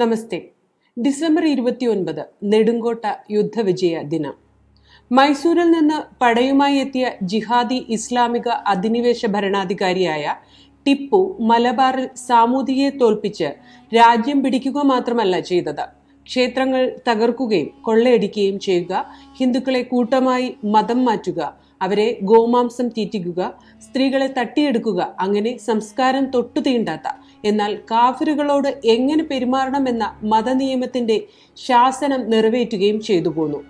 നമസ്തേ. December ഇരുപത്തിയൊൻപത് നെടുങ്കോട്ട യുദ്ധവിജയ ദിനം. മൈസൂരിൽ നിന്ന് പടയുമായി എത്തിയ ജിഹാദി ഇസ്ലാമിക അധിനിവേശ ഭരണാധികാരിയായ ടിപ്പു മലബാറിൽ സാമൂതിയെ തോൽപ്പിച്ച് രാജ്യം പിടിക്കുക മാത്രമല്ല ചെയ്തത്. ക്ഷേത്രങ്ങൾ തകർക്കുകയും കൊള്ളയടിക്കുകയും ചെയ്യുക ഹിന്ദുക്കളെ കൂട്ടമായി മതം മാറ്റുക അവരെ ഗോമാംസം തീറ്റിക്കുക സ്ത്രീകളെ തട്ടിയെടുക്കുക അങ്ങനെ സംസ്കാരം തൊട്ടു തീണ്ടാത്ത. എന്നാൽ കാഫിറുകളോട് എങ്ങനെ പെരുമാറണമെന്ന മതനിയമത്തിന്റെ ശാസനം നിറവേറ്റുകയും ചെയ്തു പോന്നു.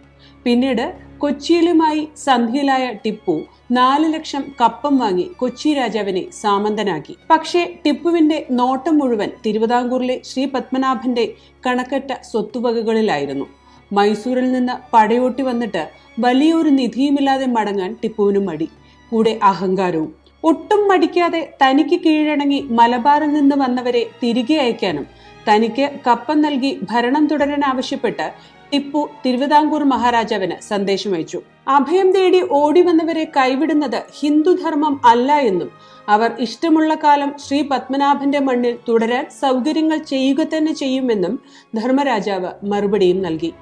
പിന്നീട് കൊച്ചിയിലുമായി സന്ധിയിലായ ടിപ്പു നാല് ലക്ഷം കപ്പം വാങ്ങി കൊച്ചി രാജാവിനെ സാമന്തനാക്കി. പക്ഷേ ടിപ്പുവിന്റെ നോട്ടം മുഴുവൻ തിരുവിതാംകൂറിലെ ശ്രീ പത്മനാഭന്റെ കണക്കറ്റ സ്വത്തുവകകളിലായിരുന്നു. മൈസൂരിൽ നിന്ന് പടയോട്ടി വന്നിട്ട് വലിയൊരു നിധിയുമില്ലാതെ മടങ്ങാൻ ടിപ്പുവിന് മടി. കൂടെ അഹങ്കാരവും. ഒട്ടും മടിക്കാതെ തനിക്ക് കീഴടങ്ങി മലബാറിൽ നിന്ന് വന്നവരെ തിരികെ അയക്കാനും തനിക്ക് കപ്പം നൽകി ഭരണം തുടരാൻ ആവശ്യപ്പെട്ട് ടിപ്പു തിരുവിതാംകൂർ മഹാരാജാവിന് സന്ദേശം അയച്ചു. അഭയം തേടി ഓടി വന്നവരെ കൈവിടുന്നത് ഹിന്ദുധർമ്മം അല്ല എന്നും അവർ ഇഷ്ടമുള്ള കാലം ശ്രീ പത്മനാഭന്റെ മണ്ണിൽ തുടരാൻ സൗകര്യങ്ങൾ ചെയ്യുക തന്നെ ചെയ്യുമെന്നും ധർമ്മരാജാവ് മറുപടിയും നൽകി.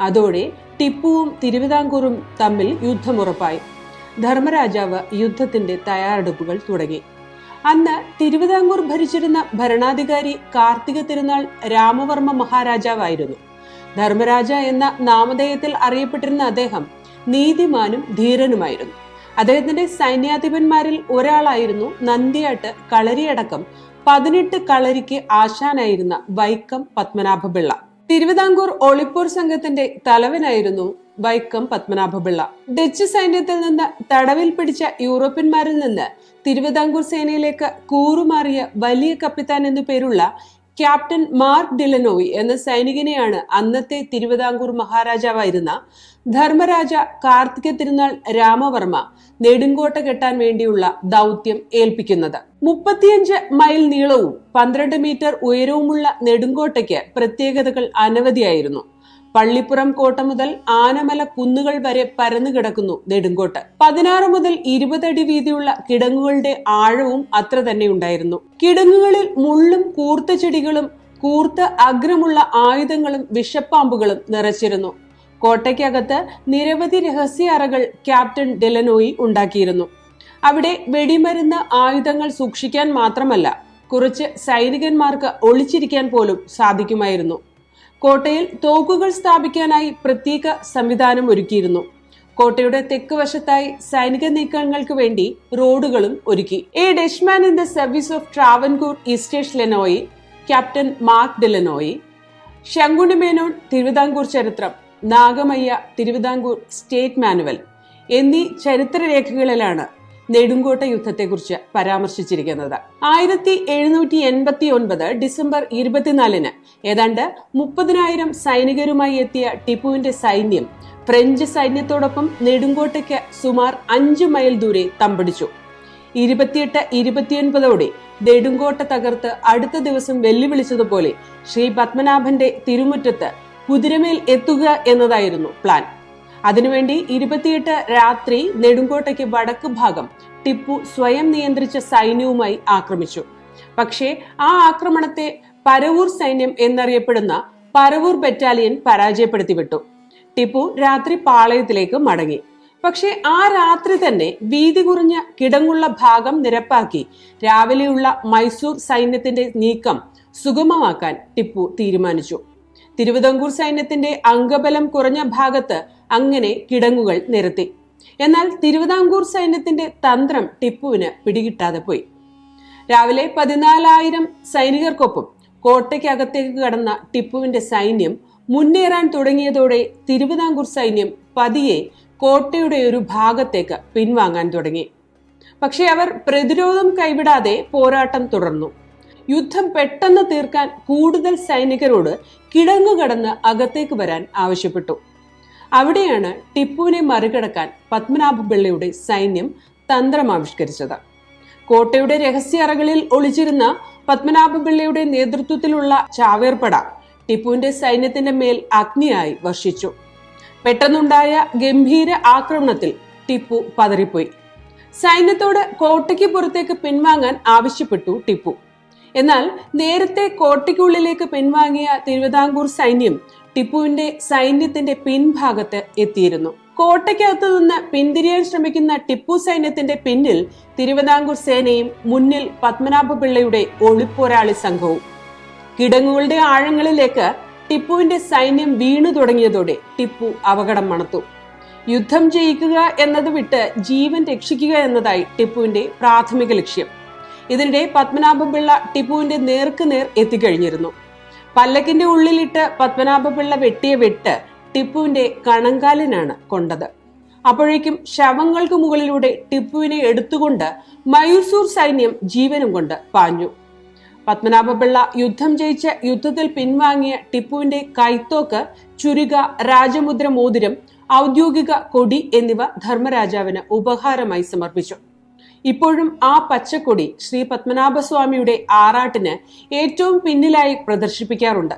അതോടെ ടിപ്പുവും തിരുവിതാംകൂറും തമ്മിൽ യുദ്ധമുറപ്പായി ധർമ്മരാജാവ് യുദ്ധത്തിന്റെ തയ്യാറെടുപ്പുകൾ തുടങ്ങി. അന്ന് തിരുവിതാംകൂർ ഭരിച്ചിരുന്ന ഭരണാധികാരി കാർത്തിക തിരുനാൾ രാമവർമ്മ മഹാരാജാവായിരുന്നു. ധർമ്മരാജ എന്ന നാമധേയത്തിൽ അറിയപ്പെട്ടിരുന്ന അദ്ദേഹം നീതിമാനും ധീരനുമായിരുന്നു. അദ്ദേഹത്തിന്റെ സൈന്യാധിപന്മാരിൽ ഒരാളായിരുന്നു നന്ദിയാട്ട് കളരിയടക്കം പതിനെട്ട് കളരിക്ക് ആശാനായിരുന്ന വൈക്കം പത്മനാഭപിള്ള. തിരുവിതാംകൂർ ഒളിപ്പൂർ സംഘത്തിന്റെ തലവനായിരുന്നു വൈക്കം പത്മനാഭപിള്ള. ഡച്ച് സൈന്യത്തിൽ നിന്ന് തടവിൽ പിടിച്ച യൂറോപ്യന്മാരിൽ നിന്ന് തിരുവിതാംകൂർ സേനയിലേക്ക് കൂറുമാറിയ വലിയ കപ്പിത്താൻ എന്നു പേരുള്ള ക്യാപ്റ്റൻ മാർക്ക് ഡിലനോയ് എന്ന സൈനികനെയാണ് അന്നത്തെ തിരുവിതാംകൂർ മഹാരാജാവായിരുന്ന ധർമ്മരാജ കാർത്തിക തിരുനാൾ രാമവർമ്മ നെടുങ്കോട്ട കെട്ടാൻ വേണ്ടിയുള്ള ദൗത്യം ഏൽപ്പിക്കുന്നത്. മുപ്പത്തിയഞ്ച് മൈൽ നീളവും പന്ത്രണ്ട് മീറ്റർ ഉയരവുമുള്ള നെടുങ്കോട്ടയ്ക്ക് പ്രത്യേകതകൾ അനവധിയായിരുന്നു. പള്ളിപ്പുറം കോട്ട മുതൽ ആനമല കുന്നുകൾ വരെ പരന്നു കിടക്കുന്നു നെടുങ്കോട്ട്. പതിനാറ് മുതൽ ഇരുപതടി വീതിയുള്ള കിടങ്ങുകളുടെ ആഴവും അത്ര തന്നെ ഉണ്ടായിരുന്നു. കിടങ്ങുകളിൽ മുള്ളും കൂർത്ത ചെടികളും കൂർത്ത അഗ്രമുള്ള ആയുധങ്ങളും വിഷപ്പാമ്പുകളും നിറച്ചിരുന്നു. കോട്ടയ്ക്കകത്ത് നിരവധി രഹസ്യ അറകൾ ക്യാപ്റ്റൻ ഡെലനോയി ഉണ്ടാക്കിയിരുന്നു. അവിടെ വെടിമരുന്ന് ആയുധങ്ങൾ സൂക്ഷിക്കാൻ മാത്രമല്ല കുറച്ച് സൈനികന്മാർക്ക് ഒളിച്ചിരിക്കാൻ പോലും സാധിക്കുമായിരുന്നു. കോട്ടയിൽ തോക്കുകൾ സ്ഥാപിക്കാനായി പ്രത്യേക സംവിധാനം ഒരുക്കിയിരുന്നു. കോട്ടയുടെ തെക്ക് വശത്തായി സൈനിക നീക്കങ്ങൾക്ക് വേണ്ടി റോഡുകളും ഒരുക്കി. A Dutchman in the service of Travancore Eustace Lannoy captain Mark De Lannoy Shankunni Menon Thiruvithamkur ചരിത്രം നാഗമയ്യ തിരുവിതാംകൂർ സ്റ്റേറ്റ് മാനുവൽ എന്നീ ചരിത്രരേഖകളിലാണ് നെടുങ്കോട്ട യുദ്ധത്തെക്കുറിച്ച് പരാമർശിച്ചിരിക്കുന്നത്. ആയിരത്തി എഴുന്നൂറ്റി എൺപത്തി ഒൻപത് ഡിസംബർ ഇരുപത്തിനാലിന് ഏതാണ്ട് മുപ്പതിനായിരം സൈനികരുമായി എത്തിയ ടിപ്പുവിന്റെ സൈന്യം ഫ്രഞ്ച് സൈന്യത്തോടൊപ്പം നെടുങ്കോട്ടയ്ക്ക് സുമാർ അഞ്ച് മൈൽ ദൂരെ തമ്പടിച്ചു. ഇരുപത്തിയെട്ട് ഇരുപത്തിയൊൻപതോടെ നെടുങ്കോട്ട തകർത്ത് അടുത്ത ദിവസം വെല്ലുവിളിച്ചതുപോലെ ശ്രീ പത്മനാഭന്റെ തിരുമുറ്റത്ത് കുതിരമേൽ എത്തുക എന്നതായിരുന്നു പ്ലാൻ. അതിനുവേണ്ടി ഇരുപത്തിയെട്ട് രാത്രി നെടുങ്കോട്ടയ്ക്ക് വടക്ക് ഭാഗം ടിപ്പു സ്വയം നിയന്ത്രിച്ച സൈന്യവുമായി ആക്രമിച്ചു. പക്ഷേ ആ ആക്രമണത്തെ പരവൂർ സൈന്യം എന്നറിയപ്പെടുന്ന പരവൂർ ബറ്റാലിയൻ പരാജയപ്പെടുത്തി വിട്ടു ടിപ്പു രാത്രി പാളയത്തിലേക്ക് മടങ്ങി. പക്ഷേ ആ രാത്രി തന്നെ വീതി കുറഞ്ഞ കിടങ്ങുള്ള ഭാഗം നിരപ്പാക്കി രാവിലെയുള്ള മൈസൂർ സൈന്യത്തിന്റെ നീക്കം സുഗമമാക്കാൻ ടിപ്പു തീരുമാനിച്ചു. തിരുവിതാംകൂർ സൈന്യത്തിന്റെ അംഗബലം കുറഞ്ഞ ഭാഗത്ത് അങ്ങനെ കിടങ്ങുകൾ നിരത്തി. എന്നാൽ തിരുവിതാംകൂർ സൈന്യത്തിന്റെ തന്ത്രം ടിപ്പുവിന് പിടികിട്ടാതെ പോയി. രാവിലെ പതിനാലായിരം സൈനികർക്കൊപ്പം കോട്ടയ്ക്കകത്തേക്ക് കടന്ന ടിപ്പുവിന്റെ സൈന്യം മുന്നേറാൻ തുടങ്ങിയതോടെ തിരുവിതാംകൂർ സൈന്യം പതിയെ കോട്ടയുടെ ഒരു ഭാഗത്തേക്ക് പിൻവാങ്ങാൻ തുടങ്ങി. പക്ഷേ അവർ പ്രതിരോധം കൈവിടാതെ പോരാട്ടം തുടർന്നു. യുദ്ധം പെട്ടെന്ന് തീർക്കാൻ കൂടുതൽ സൈനികരോട് കിടങ്ങുകടന്ന് അകത്തേക്ക് വരാൻ ആവശ്യപ്പെട്ടു. അവിടെയാണ് ടിപ്പുവിനെ മറികടക്കാൻ പത്മനാഭ പിള്ളയുടെ സൈന്യം തന്ത്രമാവിഷ്കരിച്ചത് കോട്ടയുടെ രഹസ്യ അറകളിൽ ഒളിച്ചിരുന്ന പത്മനാഭ പിള്ളയുടെ നേതൃത്വത്തിലുള്ള ചാവേർപ്പട ടിപ്പുവിന്റെ സൈന്യത്തിന്റെ മേൽ അഗ്നിയായി വർഷിച്ചു. പെട്ടെന്നുണ്ടായ ഗംഭീര ആക്രമണത്തിൽ ടിപ്പു പതറിപ്പോയി. സൈന്യത്തോട് കോട്ടയ്ക്ക് പുറത്തേക്ക് പിൻവാങ്ങാൻ ആവശ്യപ്പെട്ടു ടിപ്പു. എന്നാൽ നേരത്തെ കോട്ടയ്ക്കുള്ളിലേക്ക് പിൻവാങ്ങിയ തിരുവിതാംകൂർ സൈന്യം ടിപ്പുവിന്റെ സൈന്യത്തിന്റെ പിൻഭാഗത്ത് എത്തിയിരുന്നു. കോട്ടയ്ക്കകത്ത് നിന്ന് പിന്തിരിയാൻ ശ്രമിക്കുന്ന ടിപ്പു സൈന്യത്തിന്റെ പിന്നിൽ തിരുവിതാംകൂർ സേനയും മുന്നിൽ പത്മനാഭ പിള്ളയുടെ ഒളിപ്പോരാളി സംഘവും. കിടങ്ങുകളുടെ ആഴങ്ങളിലേക്ക് ടിപ്പുവിന്റെ സൈന്യം വീണു തുടങ്ങിയതോടെ ടിപ്പു അപകടം മണത്തു. യുദ്ധം ജയിക്കുക എന്നത് വിട്ട് ജീവൻ രക്ഷിക്കുക എന്നതായി ടിപ്പുവിന്റെ പ്രാഥമിക ലക്ഷ്യം. ഇതിനിടെ പത്മനാഭപിള്ള ടിപ്പുവിന്റെ നേർക്ക് നേർ എത്തിക്കഴിഞ്ഞിരുന്നു. പല്ലക്കിന്റെ ഉള്ളിലിട്ട് പത്മനാഭപിള്ള വെട്ടിയ വെട്ട് ടിപ്പുവിന്റെ കണങ്കാലിനാണ് കൊണ്ടത്. അപ്പോഴേക്കും ശവങ്ങൾക്ക് മുകളിലൂടെ ടിപ്പുവിനെ എടുത്തുകൊണ്ട് മൈസൂർ സൈന്യം ജീവനും കൊണ്ട് പാഞ്ഞു. പത്മനാഭപിള്ള യുദ്ധം ജയിച്ച യുദ്ധത്തിൽ പിൻവാങ്ങിയ ടിപ്പുവിന്റെ കൈത്തോക്ക് ചുരിക രാജമുദ്ര മോതിരം ഔദ്യോഗിക കൊടി എന്നിവ ധർമ്മരാജാവിന് ഉപഹാരമായി സമർപ്പിച്ചു. ഇപ്പോഴും ആ പച്ചക്കൊടി ശ്രീ പത്മനാഭസ്വാമിയുടെ ആറാട്ടിന് ഏറ്റവും പിന്നിലായി പ്രദർശിപ്പിക്കാറുണ്ട്.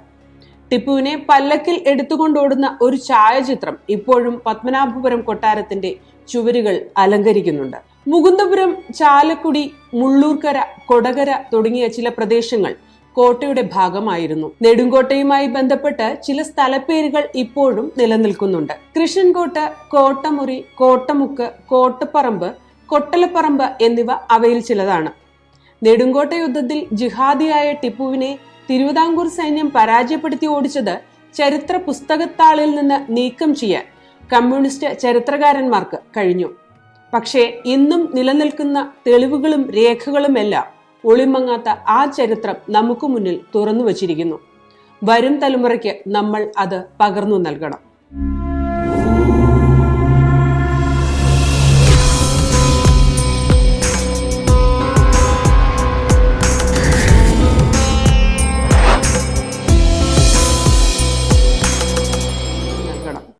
ടിപ്പുവിനെ പല്ലക്കിൽ എടുത്തുകൊണ്ടോടുന്ന ഒരു ഛായാചിത്രം ഇപ്പോഴും പത്മനാഭപുരം കൊട്ടാരത്തിന്റെ ചുവരുകൾ അലങ്കരിക്കുന്നുണ്ട്. മുകുന്ദപുരം ചാലക്കുടി മുള്ളൂർക്കര കൊടകര തുടങ്ങിയ ചില പ്രദേശങ്ങൾ കോട്ടയുടെ ഭാഗമായിരുന്നു. നെടുങ്കോട്ടയുമായി ബന്ധപ്പെട്ട് ചില സ്ഥലപ്പേരുകൾ ഇപ്പോഴും നിലനിൽക്കുന്നുണ്ട്. കൃഷ്ണൻകോട്ട് കോട്ടമുറി കോട്ടമുക്ക് കോട്ടപ്പറമ്പ് കൊട്ടലപ്പറമ്പ് എന്നിവ അവയിൽ ചിലതാണ്. നെടുങ്കോട്ട യുദ്ധത്തിൽ ജിഹാദിയായ ടിപ്പുവിനെ തിരുവിതാംകൂർ സൈന്യം പരാജയപ്പെടുത്തി ഓടിച്ചത് ചരിത്ര പുസ്തകത്താളിൽ നിന്ന് നീക്കം ചെയ്യാൻ കമ്മ്യൂണിസ്റ്റ് ചരിത്രകാരന്മാർക്ക് കഴിഞ്ഞു. പക്ഷേ ഇന്നും നിലനിൽക്കുന്ന തെളിവുകളും രേഖകളുമെല്ലാം ഒളിമങ്ങാത്ത ആ ചരിത്രം നമുക്ക് മുന്നിൽ തുറന്നു വച്ചിരിക്കുന്നു. വരും തലമുറയ്ക്ക് നമ്മൾ അത് പകർന്നു നൽകണം.